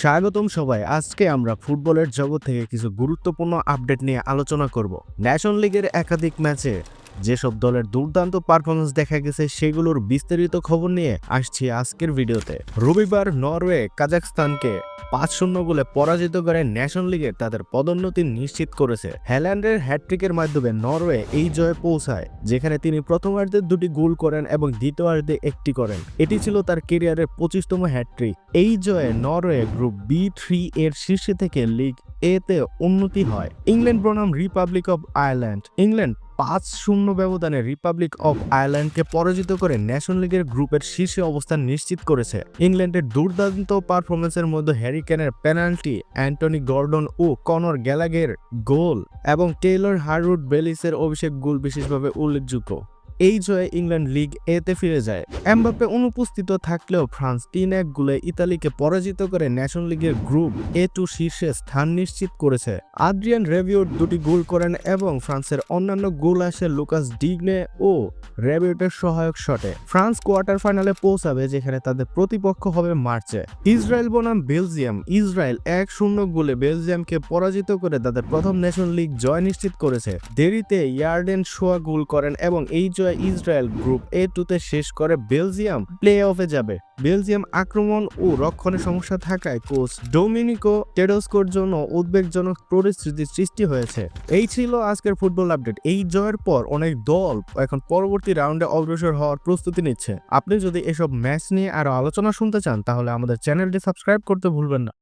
স্বাগতম সবাই। আজকে আমরা ফুটবলের জগৎ থেকে কিছু গুরুত্বপূর্ণ আপডেট নিয়ে আলোচনা করব। ন্যাশন লিগের একাধিক ম্যাচে যেসব দলের দুর্দান্ত পারফরমেন্স দেখা গেছে সেগুলোর বিস্তারিত খবর নিয়ে আসছি আজকের ভিডিওতে। রবিবার নরওয়ে কাজাকস্তানকে পাঁচ শূন্য গোলে পরাজিত করে ন্যাশন লিগে তাদের পদোন্নতি নিশ্চিত করেছে। হ্যাল্যান্ডের হ্যাট্রিকের মাধ্যমে নরওয়ে এই জয়ে পৌঁছায়, যেখানে তিনি প্রথমার্ধে দুটি গোল করেন এবং দ্বিতীয়ার্ধে একটি করেন। এটি ছিল তার কেরিয়ারের পঁচিশতম হ্যাট্রিক এই জয়ে নরওয়ে গ্রুপ বি থ্রি এর শীর্ষে থেকে লিগ এ তে উন্নতি হয়। ইংল্যান্ড বনাম রিপাবলিক অফ আয়ারল্যান্ড ইংল্যান্ড পাঁচ শূন্য ব্যবধানে রিপাবলিক অব আয়ারল্যান্ডকে পরাজিত করে ন্যাশনাল লিগের গ্রুপের শীর্ষে অবস্থান নিশ্চিত করেছে। ইংল্যান্ডের দুর্দান্ত পারফরমেন্সের মধ্যে হ্যারি ক্যানের পেনাল্টি অ্যান্টনি গর্ডন ও কনর গ্যালাগের গোল এবং টেইলর হারউড বেলিসের অভিষেক গোল বিশেষভাবে উল্লেখযোগ্য। এই জয়ে ইংল্যান্ড লিগ এতে ফিরে যায়। এমবাপ্পে অনুপস্থিত থাকলেও ফ্রান্স তিন এক গোলে ইতালিকে পরাজিত করে ন্যাশনাল লিগের গ্রুপ এ টু শীর্ষে স্থান নিশ্চিত করেছে। আদ্রিয়ান রেভিওট দুটি গোল করেন এবং ফ্রান্সের অন্যান্য গোল আসে লুকাস ডিগনে ও রেভিওটের সহায়ক শটে। ফ্রান্স কোয়ার্টার ফাইনালে পৌঁছাবে যেখানে তাদের প্রতিপক্ষ হবে মার্চে। ইসরায়েল বনাম বেলজিয়াম। ইসরায়েল এক শূন্য গোলে বেলজিয়ামকে পরাজিত করে তাদের প্রথম ন্যাশনাল লিগ জয় নিশ্চিত করেছে। দেরিতে ইয়ার্ডেন শোয়া গোল করেন এবং এই জয় ইসরায়েল গ্রুপ এ টুতে শেষ করে বেলজিয়াম প্লে অফে যাবে। বেলজিয়াম আক্রমণ ও রক্ষণে সমস্যা থাকায় কোচ ডোমিনিকো টেডোস্কোর জন্য উদ্বেগজনক পরিস্থিতি সৃষ্টি হয়েছে। এই ছিল আজকের ফুটবল আপডেট। এই জয়ের পর অনেক দল এখন পরবর্তী রাউন্ডে অগ্রসর হওয়ার প্রস্তুতি নিচ্ছে। আপনি যদি এসব ম্যাচ নিয়ে আরও আলোচনা শুনতে চান, তাহলে আমাদের চ্যানেলটি সাবস্ক্রাইব করতে ভুলবেন না।